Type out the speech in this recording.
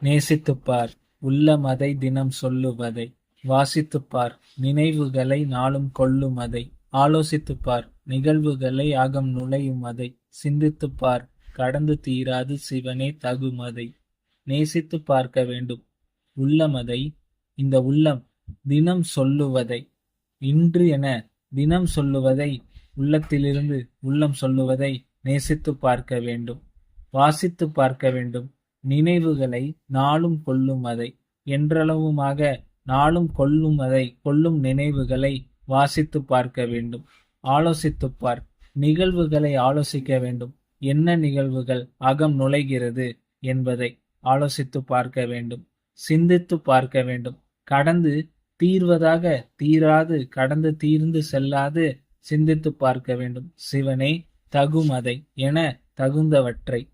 நேசித்துப் பார் உள்ளமதை தினம் சொல்லுவதை. வாசித்துப் பார் நினைவுகளை நாளும் கொள்ளுமதை. ஆலோசித்துப் பார் நிகழ்வுகளை ஆகம் நுழையுமதை. சிந்தித்துப் பார் கடந்து தீராது சிவனே தகுமதை. நேசித்துப் பார்க்க வேண்டும் உள்ளமதை இந்த உள்ளம் தினம் சொல்லுவதை. இன்று என தினம் சொல்லுவதை உள்ளத்திலிருந்து உள்ளம் சொல்லுவதை நேசித்துப் பார்க்க வேண்டும். வாசித்துப் பார்க்க வேண்டும். நினைவுகளை நாளும் கொல்லும் அதை. என்றளவுமாக நாளும் கொல்லும் அதை கொல்லும் நினைவுகளை வாசித்துப் பார்க்க வேண்டும். ஆலோசித்துப் பார். நிகழ்வுகளை ஆலோசிக்க வேண்டும். என்ன நிகழ்வுகள் அகம் நுழைகிறது என்பதை ஆலோசித்துப் பார்க்க வேண்டும். சிந்தித்து பார்க்க வேண்டும். கடந்து தீர்வதாக தீராது கடந்து தீர்ந்து செல்லாது சிந்தித்து பார்க்க வேண்டும். சிவனே தகுமதை என தகுந்தவற்றை